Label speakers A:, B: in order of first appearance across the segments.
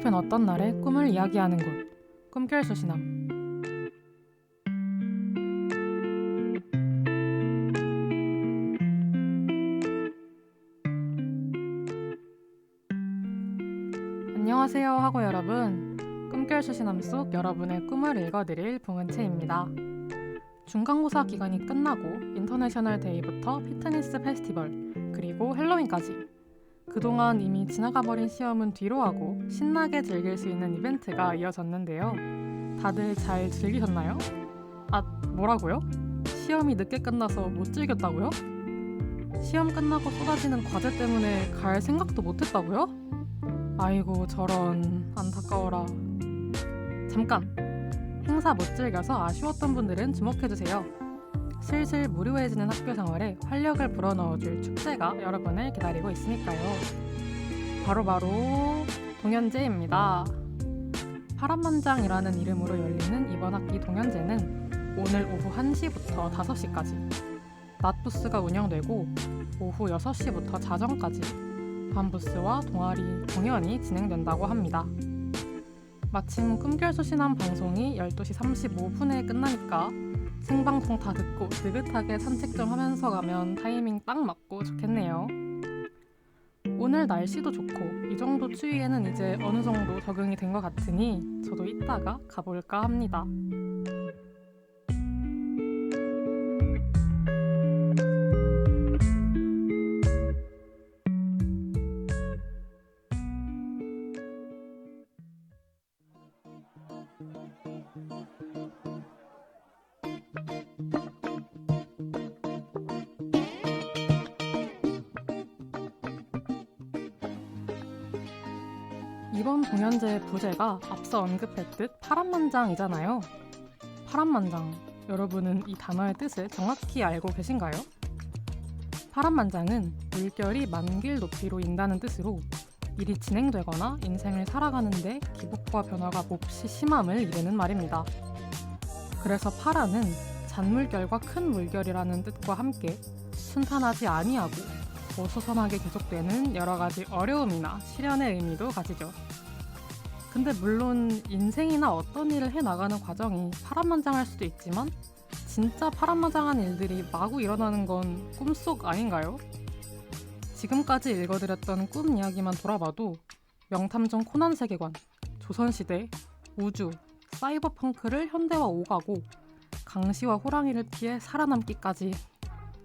A: 깊은 어떤 날의 꿈을 이야기하는 곳. 꿈결 수신함 안녕하세요 하고 여러분. 꿈결 수신함 속 여러분의 꿈을 읽어드릴 봉은채입니다. 중간고사 기간이 끝나고 인터내셔널 데이부터 피트니스 페스티벌 그리고 헬로윈까지 그동안 이미 지나가버린 시험은 뒤로 하고 신나게 즐길 수 있는 이벤트가 이어졌는데요. 다들 잘 즐기셨나요? 아, 뭐라고요? 시험이 늦게 끝나서 못 즐겼다고요? 시험 끝나고 쏟아지는 과제 때문에 갈 생각도 못 했다고요? 아이고, 저런, 안타까워라. 잠깐! 행사 못 즐겨서 아쉬웠던 분들은 주목해주세요. 슬슬 무료해지는 학교 생활에 활력을 불어넣어줄 축제가 여러분을 기다리고 있으니까요. 바로 바로 동현제입니다. 파란만장이라는 이름으로 열리는 이번 학기 동현제는 오늘 오후 1시부터 5시까지 낮 부스가 운영되고 오후 6시부터 자정까지 밤 부스와 동아리 공연이 진행된다고 합니다. 마침 꿈결소신한 방송이 12시 35분에 끝나니까 생방송 다 듣고 느긋하게 산책 좀 하면서 가면 타이밍 딱 맞고 좋겠네요. 오늘 날씨도 좋고 이 정도 추위에는 이제 어느 정도 적응이 된 것 같으니 저도 이따가 가볼까 합니다. 이번 동현제의 부제가 앞서 언급했듯 파란만장이잖아요. 파란만장, 여러분은 이 단어의 뜻을 정확히 알고 계신가요? 파란만장은 물결이 만길 높이로 인다는 뜻으로 일이 진행되거나 인생을 살아가는데 기복과 변화가 몹시 심함을 이르는 말입니다. 그래서 파란은 잔물결과 큰 물결이라는 뜻과 함께 순탄하지 아니하고 어수선하게 계속되는 여러 가지 어려움이나 시련의 의미도 가지죠. 근데 물론 인생이나 어떤 일을 해 나가는 과정이 파란만장할 수도 있지만 진짜 파란만장한 일들이 마구 일어나는 건 꿈속 아닌가요? 지금까지 읽어드렸던 꿈 이야기만 돌아봐도 명탐정 코난 세계관, 조선시대, 우주, 사이버펑크를 현대화 오가고 강시와 호랑이를 피해 살아남기까지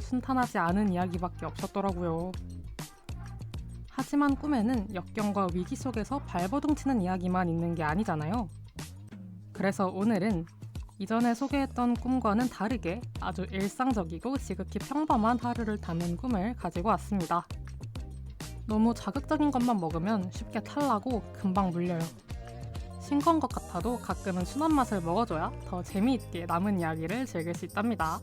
A: 순탄하지 않은 이야기밖에 없었더라고요. 하지만 꿈에는 역경과 위기 속에서 발버둥 치는 이야기만 있는 게 아니잖아요. 그래서 오늘은 이전에 소개했던 꿈과는 다르게 아주 일상적이고 지극히 평범한 하루를 담은 꿈을 가지고 왔습니다. 너무 자극적인 것만 먹으면 쉽게 탈나고 금방 물려요. 싱거운 것 같아도 가끔은 순한 맛을 먹어줘야 더 재미있게 남은 이야기를 즐길 수 있답니다.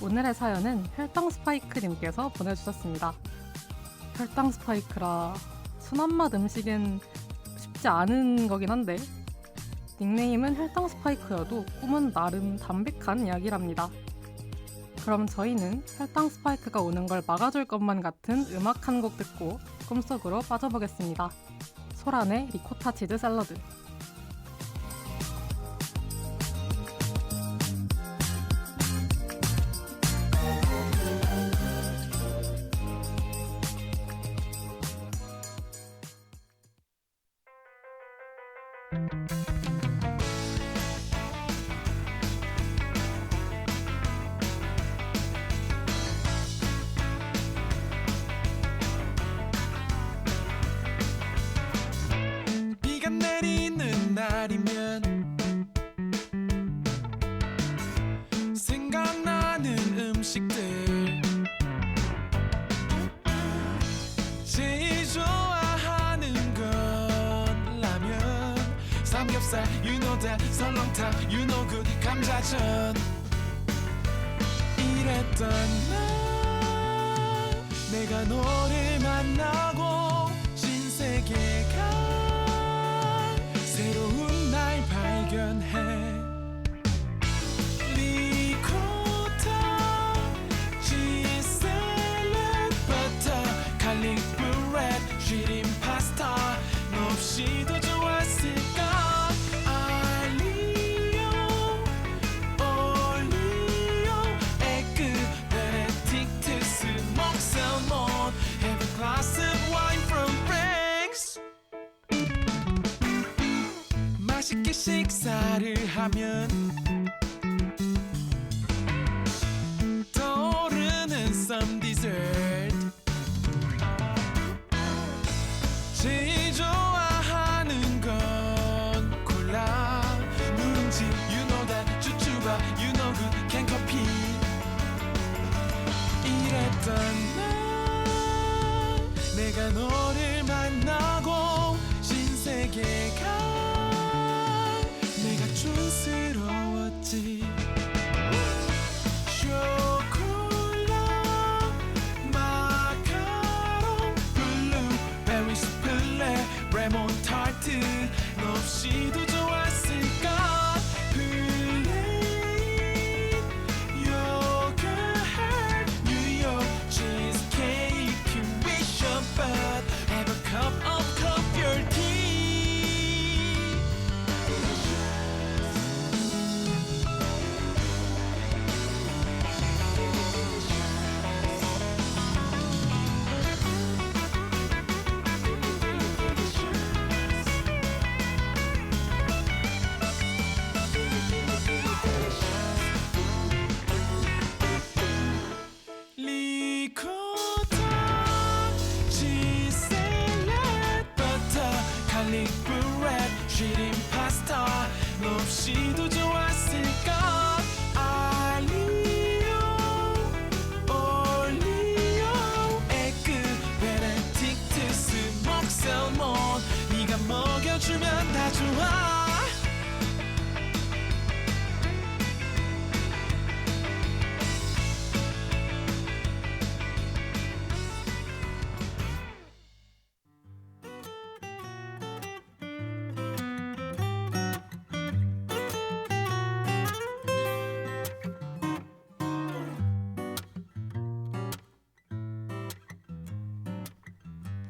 A: 오늘의 사연은 혈당 스파이크님께서 보내주셨습니다. 혈당 스파이크라 순한 맛 음식은 쉽지 않은 거긴 한데 닉네임은 혈당 스파이크여도 꿈은 나름 담백한 이야기랍니다. 그럼 저희는 혈당 스파이크가 오는 걸 막아줄 것만 같은 음악 한 곡 듣고 꿈속으로 빠져보겠습니다. 소란의 리코타 치즈 샐러드
B: 설렁탕 good 감자전 이랬던 날 내가 너를 만나 레
C: 레몬 타르트 너 없이도 좋았을까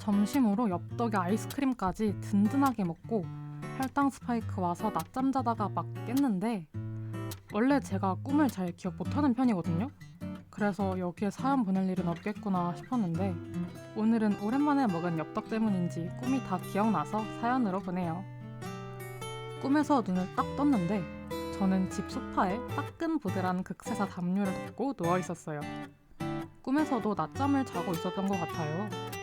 A: 점심으로 엽떡에 아이스크림까지 든든하게 먹고 혈당 스파이크 와서 낮잠 자다가 막 깼는데 원래 제가 꿈을 잘 기억 못하는 편이거든요. 그래서 여기에 사연 보낼 일은 없겠구나 싶었는데 오늘은 오랜만에 먹은 엽떡 때문인지 꿈이 다 기억나서 사연으로 보내요. 꿈에서 눈을 딱 떴는데 저는 집 소파에 따끈보들한 극세사 담요를 덮고 누워 있었어요. 꿈에서도 낮잠을 자고 있었던 것 같아요.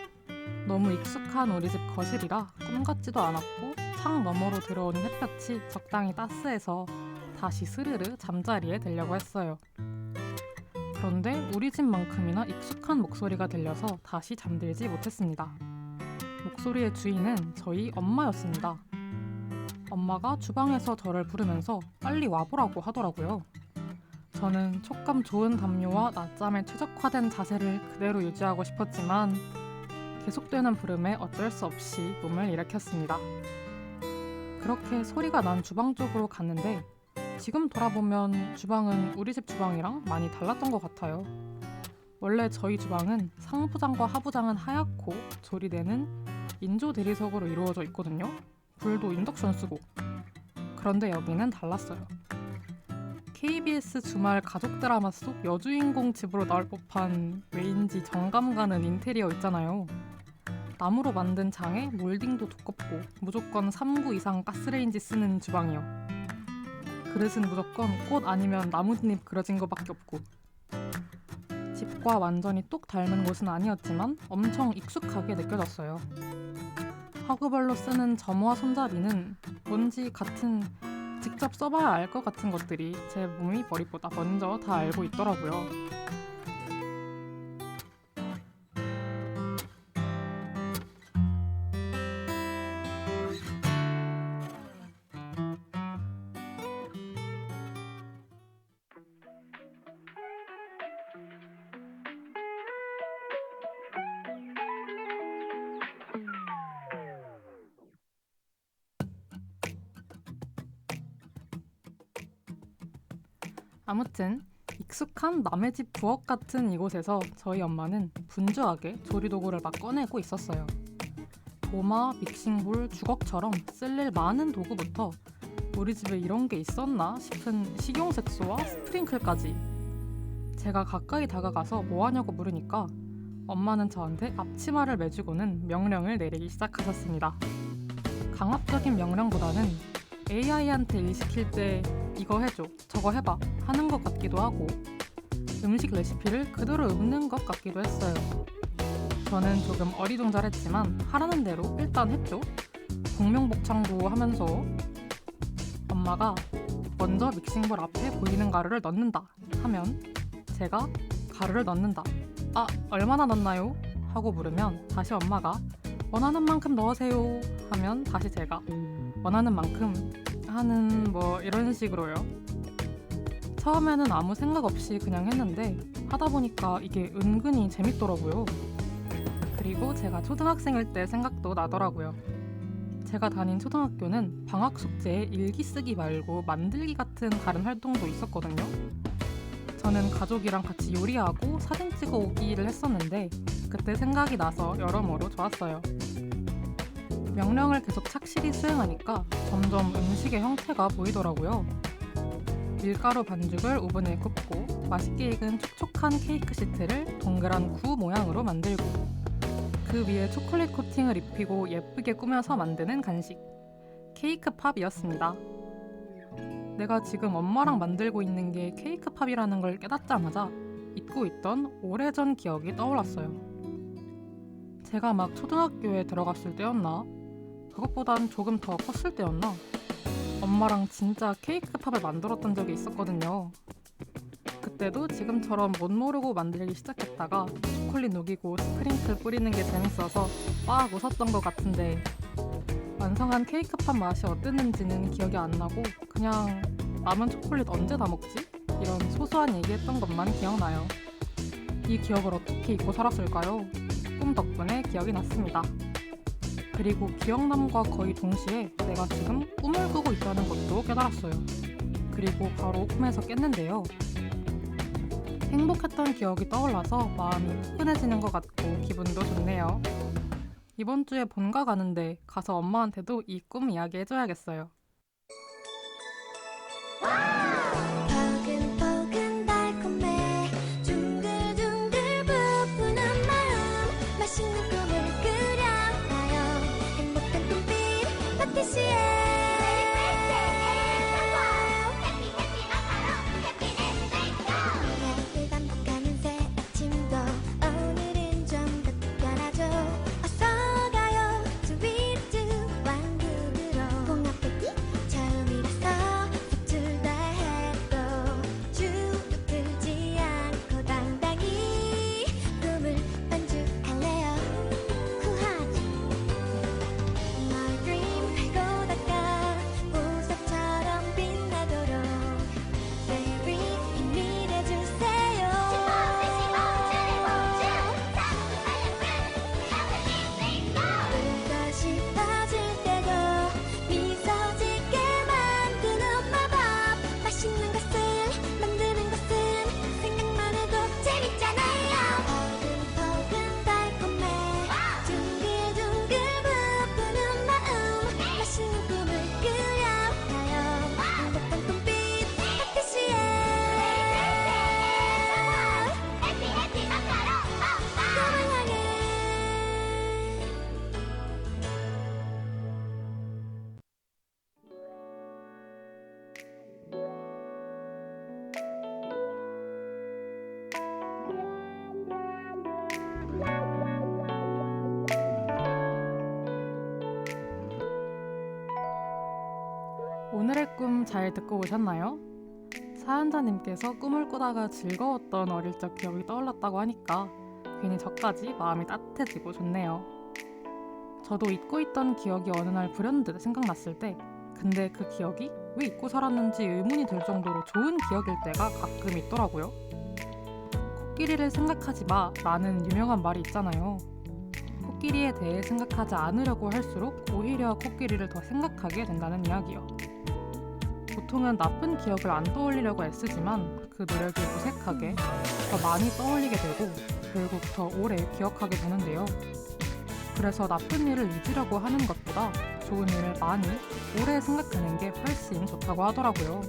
A: 너무 익숙한 우리 집 거실이라 꿈 같지도 않았고 창 너머로 들어오는 햇볕이 적당히 따스해서 다시 스르르 잠자리에 들려고 했어요. 그런데 우리 집만큼이나 익숙한 목소리가 들려서 다시 잠들지 못했습니다. 목소리의 주인은 저희 엄마였습니다. 엄마가 주방에서 저를 부르면서 빨리 와보라고 하더라고요. 저는 촉감 좋은 담요와 낮잠에 최적화된 자세를 그대로 유지하고 싶었지만 계속되는 부름에 어쩔 수 없이 몸을 일으켰습니다. 그렇게 소리가 난 주방 쪽으로 갔는데 지금 돌아보면 주방은 우리 집 주방이랑 많이 달랐던 것 같아요. 원래 저희 주방은 상부장과 하부장은 하얗고 조리대는 인조 대리석으로 이루어져 있거든요. 불도 인덕션 쓰고. 그런데 여기는 달랐어요. KBS 주말 가족 드라마 속 여주인공 집으로 나올 법한 왜인지 정감 가는 인테리어 있잖아요. 나무로 만든 장에 몰딩도 두껍고 무조건 3구 이상 가스레인지 쓰는 주방이요. 그릇은 무조건 꽃 아니면 나뭇잎 그려진 거밖에 없고 집과 완전히 똑 닮은 곳은 아니었지만 엄청 익숙하게 느껴졌어요. 화구별로 쓰는 점화 손잡이는 뭔지 같은 직접 써봐야 알 것 같은 것들이 제 몸이 머리보다 먼저 다 알고 있더라고요. 아무튼 익숙한 남의 집 부엌 같은 이곳에서 저희 엄마는 분주하게 조리도구를 막 꺼내고 있었어요. 도마, 믹싱볼, 주걱처럼 쓸 일 많은 도구부터 우리 집에 이런 게 있었나 싶은 식용색소와 스프링클까지 제가 가까이 다가가서 뭐 하냐고 물으니까 엄마는 저한테 앞치마를 매주고는 명령을 내리기 시작하셨습니다. 강압적인 명령보다는 AI한테 일 시킬 때 이거 해줘, 저거 해봐 하는 것 같기도 하고 음식 레시피를 그대로 읊는 것 같기도 했어요. 저는 조금 어리둥절했지만 하라는 대로 일단 했죠. 공명복창도 하면서 엄마가 먼저 믹싱볼 앞에 보이는 가루를 넣는다 하면 제가 가루를 넣는다. 아, 얼마나 넣나요? 하고 물으면 다시 엄마가 원하는 만큼 넣으세요 하면 다시 제가 원하는 만큼 하는 뭐 이런 식으로요. 처음에는 아무 생각 없이 그냥 했는데 하다 보니까 이게 은근히 재밌더라고요. 그리고 제가 초등학생일 때 생각도 나더라고요. 제가 다닌 초등학교는 방학 숙제에 일기 쓰기 말고 만들기 같은 다른 활동도 있었거든요. 저는 가족이랑 같이 요리하고 사진 찍어 오기를 했었는데 그때 생각이 나서 여러모로 좋았어요. 명령을 계속 착실히 수행하니까 점점 음식의 형태가 보이더라고요. 밀가루 반죽을 오븐에 굽고 맛있게 익은 촉촉한 케이크 시트를 동그란 구 모양으로 만들고 그 위에 초콜릿 코팅을 입히고 예쁘게 꾸며서 만드는 간식 케이크 팝이었습니다. 내가 지금 엄마랑 만들고 있는 게 케이크 팝이라는 걸 깨닫자마자 잊고 있던 오래전 기억이 떠올랐어요. 제가 막 초등학교에 들어갔을 때였나? 그것보단 조금 더 컸을 때였나? 엄마랑 진짜 케이크 팝을 만들었던 적이 있었거든요. 그때도 지금처럼 못 모르고 만들기 시작했다가 초콜릿 녹이고 스프링클 뿌리는 게 재밌어서 막 웃었던 것 같은데 완성한 케이크 팝 맛이 어땠는지는 기억이 안 나고 그냥 남은 초콜릿 언제 다 먹지? 이런 소소한 얘기했던 것만 기억나요. 이 기억을 어떻게 잊고 살았을까요? 꿈 덕분에 기억이 났습니다. 그리고 기억남과 거의 동시에 내가 지금 꿈을 꾸고 있다는 것도 깨달았어요. 그리고 바로 꿈에서 깼는데요. 행복했던 기억이 떠올라서 마음이 푸근해지는 것 같고 기분도 좋네요. 이번 주에 본가 가는데 가서 엄마한테도 이 꿈 이야기 해줘야겠어요. 잘 듣고 오셨나요? 사연자님께서 꿈을 꾸다가 즐거웠던 어릴 적 기억이 떠올랐다고 하니까 괜히 저까지 마음이 따뜻해지고 좋네요. 저도 잊고 있던 기억이 어느 날 불현듯 생각났을 때 근데 그 기억이 왜 잊고 살았는지 의문이 들 정도로 좋은 기억일 때가 가끔 있더라고요. 코끼리를 생각하지 마 라는 유명한 말이 있잖아요. 코끼리에 대해 생각하지 않으려고 할수록 오히려 코끼리를 더 생각하게 된다는 이야기요. 보통은 나쁜 기억을 안 떠올리려고 애쓰지만 그 노력이 무색하게 더 많이 떠올리게 되고 결국 더 오래 기억하게 되는데요. 그래서 나쁜 일을 잊으려고 하는 것보다 좋은 일을 많이 오래 생각하는 게 훨씬 좋다고 하더라고요.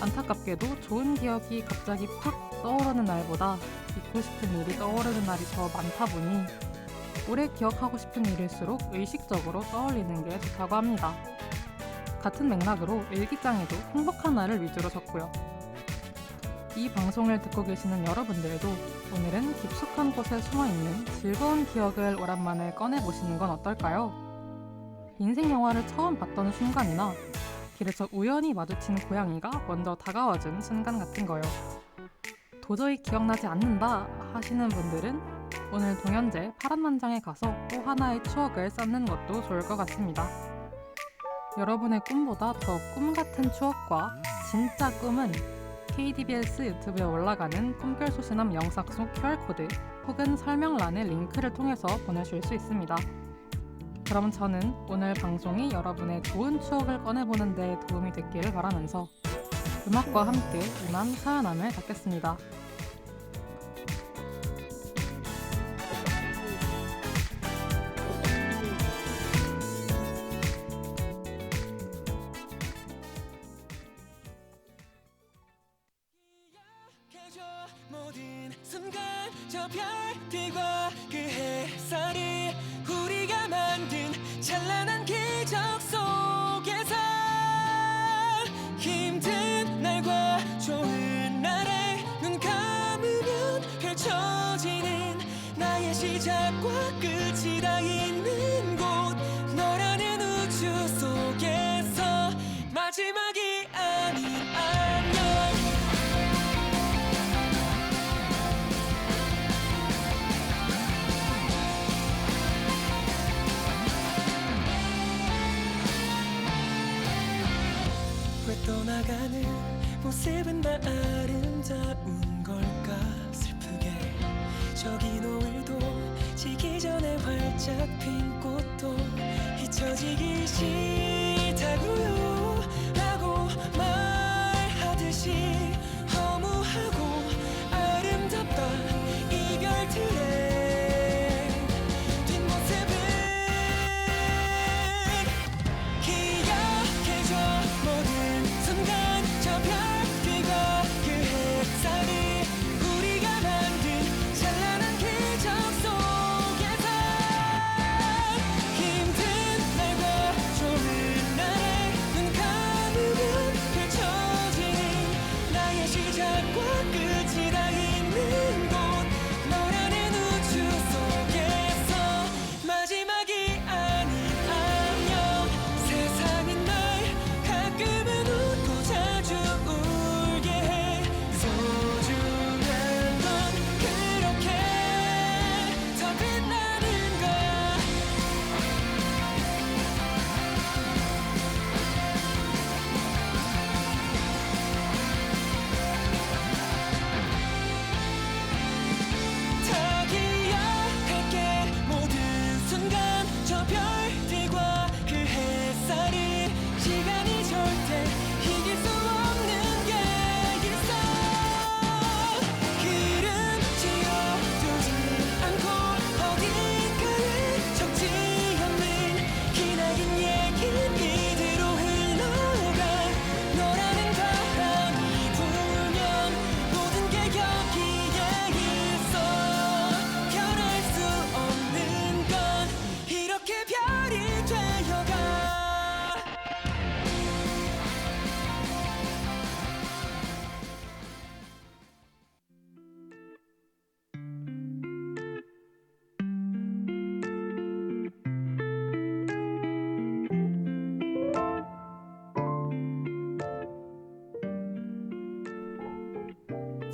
A: 안타깝게도 좋은 기억이 갑자기 팍 떠오르는 날보다 잊고 싶은 일이 떠오르는 날이 더 많다 보니 오래 기억하고 싶은 일일수록 의식적으로 떠올리는 게 좋다고 합니다. 같은 맥락으로 일기장에도 행복한 날을 위주로 적고요. 이 방송을 듣고 계시는 여러분들도 오늘은 깊숙한 곳에 숨어 있는 즐거운 기억을 오랜만에 꺼내보시는 건 어떨까요? 인생 영화를 처음 봤던 순간이나 길에서 우연히 마주친 고양이가 먼저 다가와준 순간 같은 거요. 도저히 기억나지 않는다 하시는 분들은 오늘 동현재 파란만장에 가서 또 하나의 추억을 쌓는 것도 좋을 것 같습니다. 여러분의 꿈보다 더 꿈 같은 추억과 진짜 꿈은 KDBS 유튜브에 올라가는 꿈결 소신함 영상 속 QR코드 혹은 설명란의 링크를 통해서 보내실 수 있습니다. 그럼 저는 오늘 방송이 여러분의 좋은 추억을 꺼내보는 데 도움이 됐기를 바라면서 음악과 함께 이만 사연함을 닫겠습니다.
B: 시작과 끝이 다 있는 곳. 너라는 우주 속에서 마지막이 아닌 안녕 왜 떠나가는 모습은 나 아름다운 핀 꽃도 잊혀지기 싫다고요 라고 말하듯이 허무하고 아름답다. 이별들의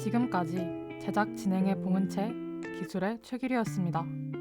A: 지금까지 제작 진행의 봉은채, 기술의 최길이었습니다.